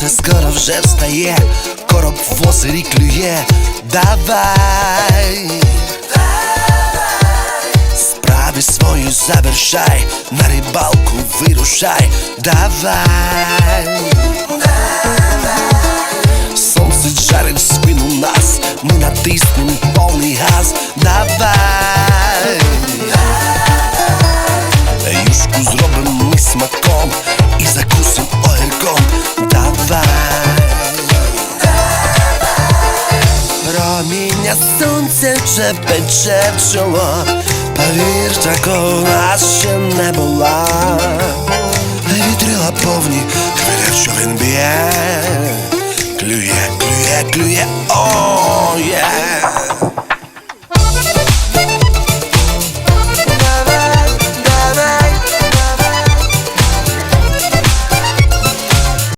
Сонце скоро вже встає, короб в озері клює, давай, справи свої завершай, на рибалку вирушай, давай, сонце жарить спину нас, ми натиснем повний газ, давай. Юшку зробимо ми смаком і закусим огірком Сонця вже пече в чоло Повір, такого нас ще не була Вітрила повні, хвиля що він б'є Клює, клює, клює, о, є